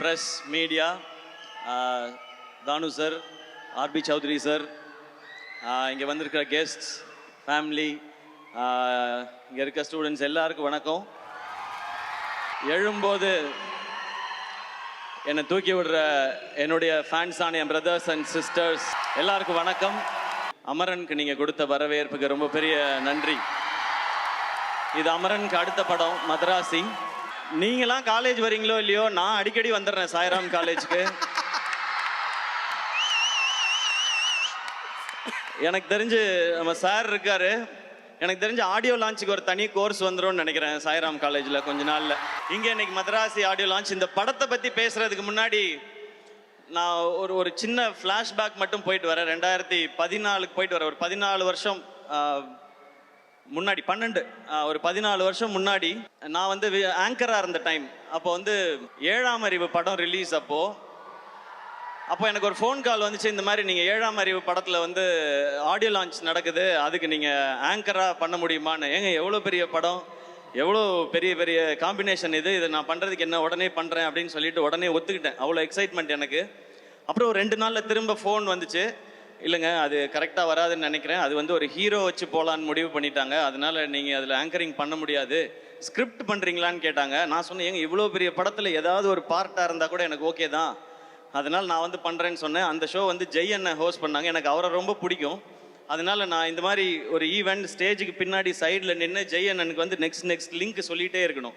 Press media தானு sir R B Choudary sir இங்கே வந்திருக்கிற guests family இங்கே இருக்க ஸ்டூடெண்ட்ஸ் எல்லாருக்கும் வணக்கம். எழும்போது என்னை தூக்கி விடுற என்னுடைய ஃபேன்ஸான என் பிரதர்ஸ் அண்ட் சிஸ்டர்ஸ் எல்லாருக்கும் வணக்கம். அமரனுக்கு நீங்கள் கொடுத்த வரவேற்புக்கு ரொம்ப பெரிய நன்றி. இது அமரனுக்கு அடுத்த படம் மதராசி நீங்களாம் காலேஜ் வரீங்களோ இல்லையோ நான் அடிக்கடி வந்துடுறேன் சாய்ராம் காலேஜுக்கு எனக்கு தெரிஞ்சு நம்ம சார் இருக்காரு. எனக்கு தெரிஞ்சு ஆடியோ லான்ச்சுக்கு ஒரு தனி கோர்ஸ் வந்துடும் நினைக்கிறேன் சாய்ராம் காலேஜில் கொஞ்ச நாளில். இங்கே இன்னைக்கு மதராசி ஆடியோ லான்ச் இந்த படத்தை பற்றி பேசுறதுக்கு முன்னாடி நான் ஒரு ஒரு சின்ன ஃப்ளாஷ்பேக் மட்டும் போயிட்டு வரேன். ரெண்டாயிரத்தி பதினாலுக்கு போயிட்டு வரேன். ஒரு பதினாலு வருஷம் முன்னாடி பன்னெண்டு ஒரு பதினாலு வருஷம் முன்னாடி நான் வந்து ஆங்கராக இருந்த டைம் அப்போ வந்து ஏழாம் அறிவு படம் ரிலீஸ் அப்போ அப்போ எனக்கு ஒரு ஃபோன் கால் வந்துச்சு இந்த மாதிரி நீங்கள் ஏழாம் அறிவு படத்தில் வந்து ஆடியோ லான்ச் நடக்குது அதுக்கு நீங்கள் ஆங்கராக பண்ண முடியுமான்னு. ஏங்க எவ்வளோ பெரிய படம்? எவ்வளோ பெரிய பெரிய காம்பினேஷன் இது? இதை நான் பண்ணுறதுக்கு என்ன உடனே பண்ணுறேன் அப்படின்னு சொல்லிட்டு உடனே ஒத்துக்கிட்டேன். அவ்வளோ எக்ஸைட்மெண்ட் எனக்கு. அப்புறம் ஒரு ரெண்டு நாளில் திரும்ப ஃபோன் வந்துச்சு. இல்லைங்க அது கரெக்டாக வராதுன்னு நினைக்கிறேன். அது வந்து ஒரு ஹீரோ வச்சு போகலான்னு முடிவு பண்ணிட்டாங்க. அதனால நீங்கள் அதில் ஆங்கரிங் பண்ண முடியாது. ஸ்கிரிப்ட் பண்ணுறீங்களான்னு கேட்டாங்க. நான் சொன்னேன் ஏங்க இவ்வளோ பெரிய படத்தில் ஏதாவது ஒரு பார்ட்டாக இருந்தால் கூட எனக்கு ஓகே தான். அதனால் நான் வந்து பண்ணுறேன்னு சொன்னேன். அந்த ஷோ வந்து ஜெய் அண்ணன் ஹோஸ்ட் பண்ணாங்க. எனக்கு அவரை ரொம்ப பிடிக்கும். அதனால நான் இந்த மாதிரி ஒரு ஈவெண்ட் ஸ்டேஜுக்கு பின்னாடி சைடில் நின்று ஜெய் அண்ணனுக்கு வந்து நெக்ஸ்ட் நெக்ஸ்ட் லிங்க் சொல்லிகிட்டே இருக்கணும்.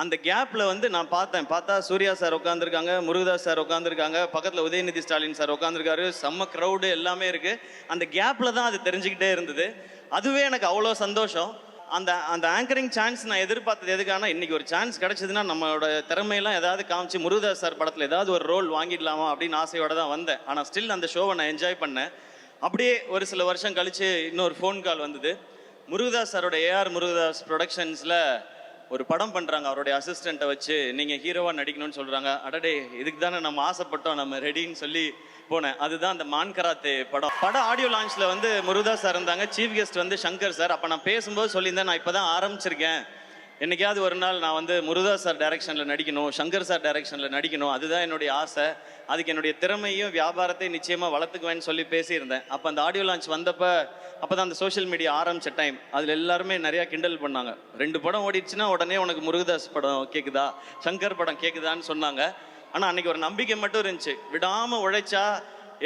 அந்த கேப்பில் வந்து நான் பார்த்தேன். பார்த்தா சூர்யா சார் உட்காந்துருக்காங்க முருகதாஸ் சார் உட்காந்துருக்காங்க பக்கத்தில் உதயநிதி ஸ்டாலின் சார் உட்காந்துருக்காரு செம்ம க்ரௌடு எல்லாமே இருக்குது அந்த கேப்பில் தான் அது தெரிஞ்சுக்கிட்டே இருந்தது. அதுவே எனக்கு அவ்வளோ சந்தோஷம். அந்த அந்த ஆங்கரிங் சான்ஸ் நான் எதிர்பார்த்தது எதுக்கான இன்றைக்கி ஒரு சான்ஸ் கிடச்சிதுன்னா நம்மளோட திறமையெல்லாம் ஏதாவது காமிச்சு முருகதாஸ் சார் படத்தில் ஏதாவது ஒரு ரோல் வாங்கிடலாமா அப்படின்னு ஆசையோடு தான் வந்தேன். ஆனால் ஸ்டில் அந்த ஷோவை நான் என்ஜாய் பண்ணேன். அப்படியே ஒரு சில வருஷம் கழித்து இன்னொரு ஃபோன் கால் வந்தது. முருகதாஸ் சாரோட ஏஆர் முருகதாஸ் ப்ரொடக்ஷன்ஸில் ஒரு படம் பண்ணுறாங்க அவருடைய அசிஸ்டண்ட்டை வச்சு நீங்கள் ஹீரோவாக நடிக்கணும்னு சொல்கிறாங்க அடடே இதுக்கு தானே நம்ம ஆசைப்பட்டோம் நம்ம ரெடின்னு சொல்லி போனேன். அதுதான் அந்த மான் கராத்தே படம். படம் ஆடியோ லான்ச்சில் வந்து முருகதாஸ் சார் இருந்தாங்க. சீஃப் கெஸ்ட் வந்து சங்கர் சார் அப்போ நான் பேசும்போது சொல்லியிருந்தேன் நான் இப்போ தான் ஆரம்பிச்சிருக்கேன். என்னைக்காவது ஒரு நாள் நான் வந்து முருகதாஸ் சார் டைரக்ஷனில் நடிக்கணும் சங்கர் சார் டைரக்ஷனில் நடிக்கணும் அதுதான் என்னுடைய ஆசை. அதுக்கு என்னுடைய திறமையும் வியாபாரத்தையும் நிச்சயமாக வளர்த்துக்குவேன்னு சொல்லி பேசியிருந்தேன். அப்போ அந்த ஆடியோ லான்ச் வந்தப்போ அப்போ தான் அந்த சோஷியல் மீடியா ஆரம்பிச்ச டைம் அதில் எல்லாருமே நிறையா கிண்டல் பண்ணாங்க. ரெண்டு படம் ஓடிடுச்சுன்னா உடனே உனக்கு முருகதாஸ் படம் கேட்குதா சங்கர் படம் கேட்குதான்னு சொன்னாங்க. ஆனால் அன்னைக்கு ஒரு நம்பிக்கை மட்டும் இருந்துச்சு. விடாமல் உழைச்சா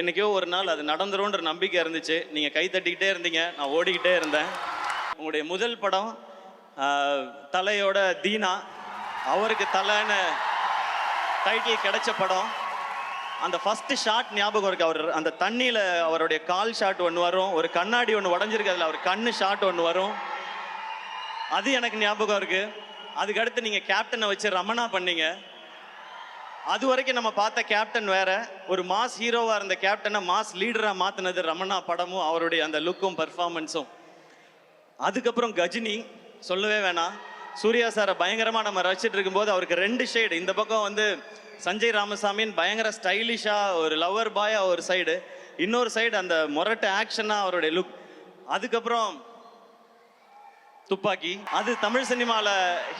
என்னைக்கோ ஒரு நாள் அது நடந்துரும்ன்ற நம்பிக்கை இருந்துச்சு. நீங்கள் கை தட்டிக்கிட்டே இருந்தீங்க. நான் ஓடிக்கிட்டே இருந்தேன். உங்களுடைய முதல் படம் தலையோட தீனா. அவருக்கு தலைன்னு டைட்டில் கிடைச்ச படம். அந்த ஃபர்ஸ்ட் ஷாட் ஞாபகம் இருக்கு. அவர் அந்த தண்ணியில் அவருடைய கால் ஷாட் ஒன்று வரும். ஒரு கண்ணாடி ஒன்று உடஞ்சிருக்கு. அதில் அவர் கண்ணு ஷாட் ஒன்று வரும். அது எனக்கு ஞாபகம் இருக்கு. அதுக்கடுத்து நீங்கள் கேப்டனை வச்சு ரமணா பண்ணீங்க. அது வரைக்கும் நம்ம பார்த்த கேப்டன் வேற. ஒரு மாஸ் ஹீரோவாக இருந்த கேப்டனை மாஸ் லீடராக மாற்றினது ரமணா படமும் அவருடைய அந்த லுக்கும் பர்ஃபார்மன்ஸும் அதுக்கப்புறம் கஜினி. சொல்லவே வேணாம். சூர்யா சாரை பயங்கரமாக நம்ம ரசிச்சுட்டு இருக்கும்போது அவருக்கு ரெண்டு ஷேடு இந்த பக்கம் வந்து சஞ்சய் ராமசாமின்னு பயங்கர ஸ்டைலிஷாக ஒரு லவர் பாயாக ஒரு சைடு இன்னொரு சைடு அந்த மொரட்டு ஆக்ஷனாக அவருடைய லுக் அதுக்கப்புறம் துப்பாக்கி. அது தமிழ் சினிமாவில்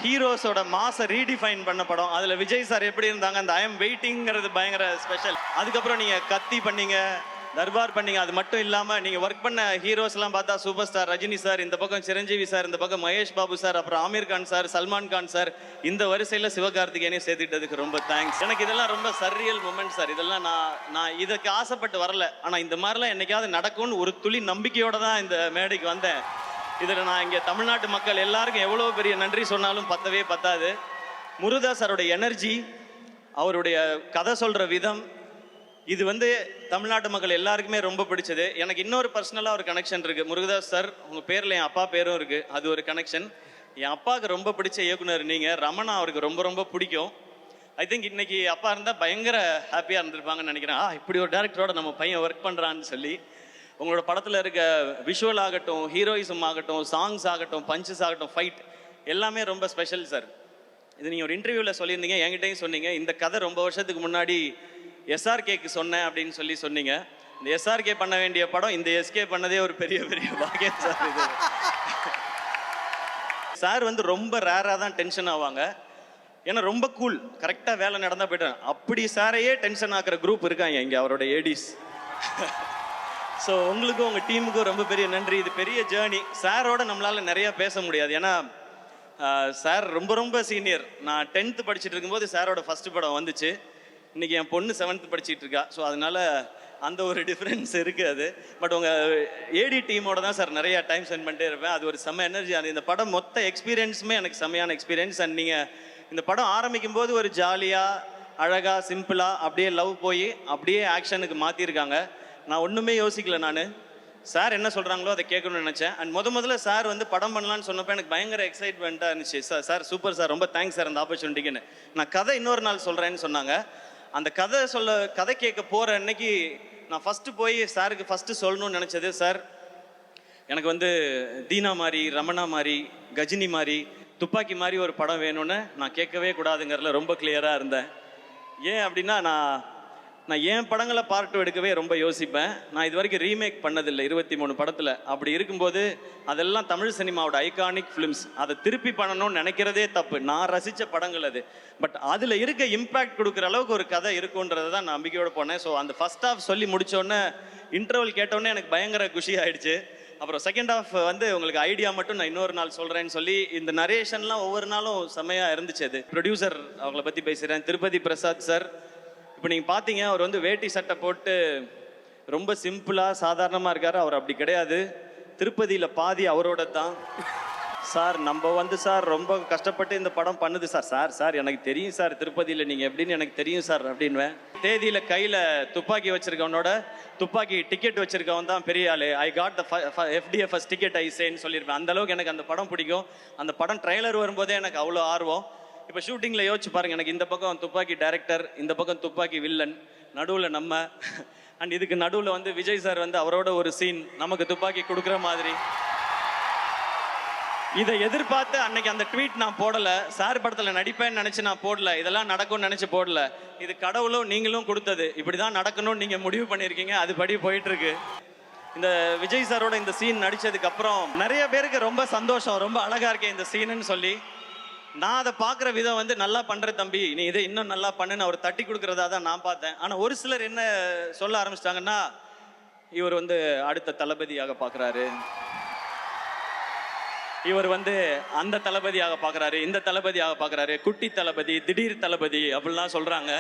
ஹீரோஸோட மாசை ரீடிஃபைன் பண்ண படம். அதில் விஜய் சார் எப்படி இருந்தாங்க? அந்த ஐ எம் வெயிட்டிங்கிறது பயங்கர ஸ்பெஷல் அதுக்கப்புறம் நீங்கள் கத்தி பண்ணீங்க. தர்பார் பண்ணீங்க. அது மட்டும் இல்லாமல் நீங்கள் ஒர்க் பண்ண ஹீரோஸ் எல்லாம் பார்த்தா சூப்பர் ஸ்டார் ரஜினி சார் இந்த பக்கம் சிரஞ்சீவி சார் இந்த பக்கம் மகேஷ் பாபு சார் அப்புறம் ஆமீர் கான் சார் சல்மான் கான் சார் இந்த வரிசையில் சிவகார்த்திகேயனையும் சேர்த்துட்டதுக்கு ரொம்ப தேங்க்ஸ் எனக்கு இதெல்லாம் ரொம்ப சர்ரியல் மூமெண்ட் சார். இதெல்லாம் நான் நான் இதுக்கு ஆசைப்பட்டு வரல. ஆனால் இந்த மாதிரிலாம் என்னைக்காவது நடக்கும்னு ஒரு துளி நம்பிக்கையோடு தான் இந்த மேடைக்கு வந்தேன். இதில் நான் இங்கே தமிழ்நாட்டு மக்கள் எல்லாருக்கும் எவ்வளோ பெரிய நன்றி சொன்னாலும் பத்தவே பத்தாது. முருதா சாரோட எனர்ஜி அவருடைய கதை சொல்கிற விதம் இது வந்து தமிழ்நாட்டு மக்கள் எல்லாருக்குமே ரொம்ப பிடிச்சது. எனக்கு இன்னொரு பர்சனலாக ஒரு கனெக்ஷன் இருக்குது முருகதாஸ் சார் உங்கள் பேரில் என் அப்பா பேரும் இருக்குது அது ஒரு கனெக்ஷன் என் அப்பாவுக்கு ரொம்ப பிடிச்ச இயக்குனர் நீங்கள் ரமணா அவருக்கு ரொம்ப ரொம்ப பிடிக்கும். ஐ திங்க் இன்னைக்கு அப்பா இருந்தால் பயங்கர ஹாப்பியாக இருந்திருப்பாங்கன்னு நினைக்கிறேன். ஆ இப்படி ஒரு டேரக்டரோட நம்ம பையன் ஒர்க் பண்ணுறான்னு சொல்லி உங்களோட படத்தில் இருக்க விஷுவல் ஆகட்டும் ஹீரோயிசம் ஆகட்டும் சாங்ஸ் ஆகட்டும் பஞ்சஸ் ஆகட்டும் ஃபைட் எல்லாமே ரொம்ப ஸ்பெஷல் சார் இது நீங்கள் ஒரு இன்டர்வியூவில் சொல்லியிருந்தீங்க என்கிட்டையும் சொன்னீங்க. இந்த கதை ரொம்ப வருஷத்துக்கு முன்னாடி எஸ்ஆர்கேக்கு சொன்னேன் அப்படின்னு சொல்லி சொன்னீங்க. இந்த எஸ்ஆர்கே பண்ண வேண்டிய படம் இந்த எஸ்கே பண்ணதே ஒரு பெரிய பெரிய பாக்கியம் சார் இது. சார் வந்து ரொம்ப ரேராக தான் டென்ஷன் ஆவாங்க. ஏன்னா ரொம்ப கூல் கரெக்டாக வேலை நடந்தால் போயிட்டேன் அப்படி சாரையே டென்ஷன் ஆக்குற குரூப் இருக்காங்க இங்கே அவரோட ஏடிஸ் ஸோ உங்களுக்கும் உங்கள் டீமுக்கும் ரொம்ப பெரிய நன்றி. இது பெரிய ஜேர்னி சாரோட நம்மளால் நிறையா பேச முடியாது. ஏன்னா சார் ரொம்ப ரொம்ப சீனியர் நான் டென்த்து படிச்சுட்டு இருக்கும்போது சாரோட ஃபஸ்ட்டு படம் வந்துச்சு. இன்னைக்கு என் பொண்ணு செவன்த் படிச்சுட்டு இருக்கா. ஸோ அதனால அந்த ஒரு டிஃப்ரென்ஸ் இருக்குது அது. பட் உங்கள் ஏடி டீமோட தான் சார் நிறைய டைம் ஸ்பெண்ட் பண்ணிட்டே இருப்பேன். அது ஒரு செம்ம எனர்ஜி அந்த இந்த படம் மொத்த எக்ஸ்பீரியன்ஸுமே எனக்கு செம்மையான எக்ஸ்பீரியன்ஸ் அண்ட் நீங்கள் இந்த படம் ஆரம்பிக்கும் போது ஒரு ஜாலியாக அழகாக சிம்பிளாக அப்படியே லவ் போய் அப்படியே ஆக்ஷனுக்கு மாற்றிருக்காங்க நான் ஒன்றுமே யோசிக்கல நான். சார் என்ன சொல்கிறாங்களோ அதை கேட்கணும்னு நினச்சேன். அண்ட் முத முதல்ல சார் வந்து படம் பண்ணலான்னு சொன்னப்போ எனக்கு பயங்கர எக்ஸைட்மெண்ட்டாக இருந்துச்சு. சார் சார் சூப்பர் சார் ரொம்ப தேங்க்ஸ் சார் அந்த ஆப்பர்ச்சுனிட்டிக்குன்னு நான் கதை இன்னொரு நாள் சொல்கிறேன்னு சொன்னாங்க. அந்த கதை சொல்ல கதை கேட்க போகிற அன்னைக்கு நான் ஃபஸ்ட்டு போய் சாருக்கு ஃபஸ்ட்டு சொல்லணும்னு நினச்சது சார் எனக்கு வந்து தீனா மாதிரி ரமணா மாதிரி கஜினி மாதிரி துப்பாக்கி மாதிரி ஒரு படம் வேணும்னு நான் கேட்கவே கூடாதுங்கிறதுல ரொம்ப கிளியராக இருந்தேன். ஏன் அப்படின்னா நான் நான் ஏன் படங்களை பார்ட் டூ எடுக்கவே ரொம்ப யோசிப்பேன். நான் இது வரைக்கும் ரீமேக் பண்ணதில்லை இருபத்தி மூணு படத்தில். அப்படி இருக்கும்போது அதெல்லாம் தமிழ் சினிமாவோட ஐகானிக் ஃபிலிம்ஸ் அதை திருப்பி பண்ணணும்னு நினைக்கிறதே தப்பு. நான் ரசித்த படங்கள் அது. பட் அதில் இருக்க இம்பேக்ட் கொடுக்குற அளவுக்கு ஒரு கதை இருக்குன்றதை தான் நான் நம்பிக்கையோடு போனேன். ஸோ அந்த ஃபர்ஸ்ட் ஹாஃப் சொல்லி முடித்தோடனே இன்டர்வல் கேட்டோடனே எனக்கு பயங்கர குஷி ஆயிடுச்சு. அப்புறம் செகண்ட் ஆஃப் வந்து உங்களுக்கு ஐடியா மட்டும் நான் இன்னொரு நாள் சொல்கிறேன்னு சொல்லி இந்த நரேஷன்லாம் ஒவ்வொரு நாளும் செம்மையாக இருந்துச்சு அது. ப்ரொடியூசர் அவங்கள பற்றி பேசுகிறேன் திருப்பதி பிரசாத் சார் இப்போ நீங்கள் பார்த்தீங்க அவர் வந்து வேட்டி சட்டை போட்டு ரொம்ப சிம்பிளாக சாதாரணமாக இருக்கார். அவர் அப்படி கிடையாது. திருப்பதியில் பாதி அவரோட தான். சார் நம்ம வந்து சார் ரொம்ப கஷ்டப்பட்டு இந்த படம் பண்ணுது சார். சார் சார் எனக்கு தெரியும் சார். திருப்பதியில் நீங்கள் எப்படின்னு எனக்கு தெரியும் சார் அப்படின்வேன் தேதியில் கையில் துப்பாக்கி வச்சுருக்கவனோட துப்பாக்கி டிக்கெட் வச்சுருக்கவன் தான் பெரிய ஆள். I got the FDFS ticket I சேன்னு சொல்லியிருப்பேன் அந்தளவுக்கு எனக்கு அந்த படம் பிடிக்கும். அந்த படம் ட்ரெய்லர் வரும்போதே எனக்கு அவ்வளோ ஆர்வம். இப்போ ஷூட்டிங்கில் யோசிச்சு பாருங்க எனக்கு இந்த பக்கம் துப்பாக்கி டைரக்டர் இந்த பக்கம் துப்பாக்கி வில்லன் நடுவில் நம்ம. அண்ட் இதுக்கு நடுவில் வந்து விஜய் சார் வந்து அவரோட ஒரு சீன் நமக்கு துப்பாக்கி கொடுக்குற மாதிரி. இதை எதிர்பார்த்து அன்னைக்கு அந்த ட்வீட் நான் போடல. சார் படத்தில் நடிப்பேன்னு நினச்சி நான் போடல. இதெல்லாம் நடக்கும்னு நினச்சி போடல. இது கடவுளும் நீங்களும் கொடுத்தது. இப்படி தான் நடக்கணும்னு நீங்கள் முடிவு பண்ணியிருக்கீங்க அதுபடி போயிட்டுருக்கு. இந்த விஜய் சாரோட இந்த சீன் நடித்ததுக்கப்புறம் நிறைய பேருக்கு ரொம்ப சந்தோஷம். ரொம்ப அழகாக இருக்கேன் இந்த சீனுன்னு சொல்லி. நான் அதை பார்க்குற விதம் வந்து நல்லா பண்ற தம்பி. நீ இதை இன்னும் நல்லா பண்ணுன்னு அவர் தட்டி கொடுக்கறதா தான் நான் பார்த்தேன். ஆனா ஒரு சிலர் என்ன சொல்ல ஆரம்பிச்சிட்டாங்கன்னா இவர் வந்து அடுத்த தளபதியாக பார்க்குறாரு. இவர் வந்து அந்த தளபதியாக பார்க்குறாரு இந்த தளபதியாக பார்க்குறாரு குட்டி தளபதி திடீர் தளபதி அப்படிலாம் சொல்றாங்க.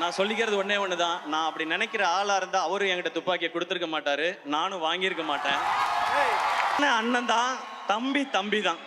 நான் சொல்லிக்கிறது ஒண்ணே ஒன்று தான் நான் அப்படி நினைக்கிற ஆளாக இருந்தால் அவரும் என்கிட்ட துப்பாக்கியை கொடுத்துருக்க மாட்டாரு. நானும் வாங்கியிருக்க மாட்டேன். அண்ணன் தான்? தம்பி தம்பி தான்.